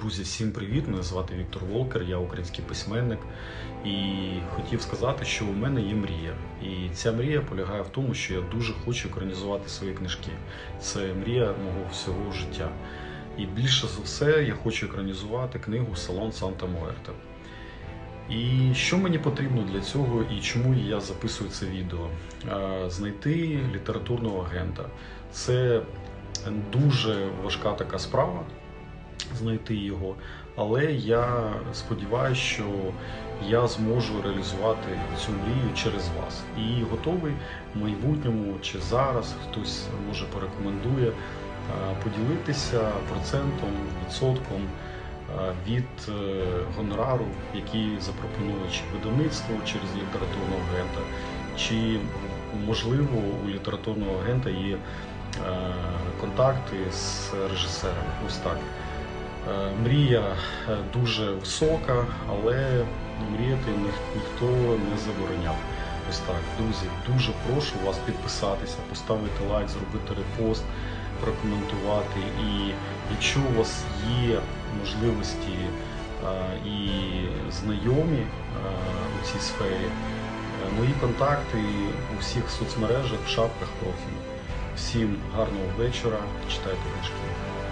Друзі, всім привіт! Мене звати Віктор Волкер, я український письменник. І хотів сказати, що у мене є мрія. І ця мрія полягає в тому, що я дуже хочу екранізувати свої книжки. Це мрія мого всього життя. І більше за все я хочу екранізувати книгу Салон Санта Муерте. І що мені потрібно для цього і чому я записую це відео? Знайти літературного агента. Це дуже важка така справа знайти його. Але я сподіваюся, що я зможу реалізувати цю мрію через вас. І готовий в майбутньому чи зараз хтось може порекомендує е, поділитися процентом, відсотком е, від е, гонорару, який запропонує чи видавництво через літературного агента, чи можливо у літературного агента є контакти з режисером. Ось так. Е, Мрія е, дуже висока, але мріяти ніхто не забороняв. Ось так, друзі, дуже прошу вас підписатися, поставити лайк, зробити репост, прокоментувати. І якщо у вас є можливості е, і знайомі у цій сфері, мої контакти у всіх соцмережах, в шапках профілю. Всім гарного вечора, читайте книжки.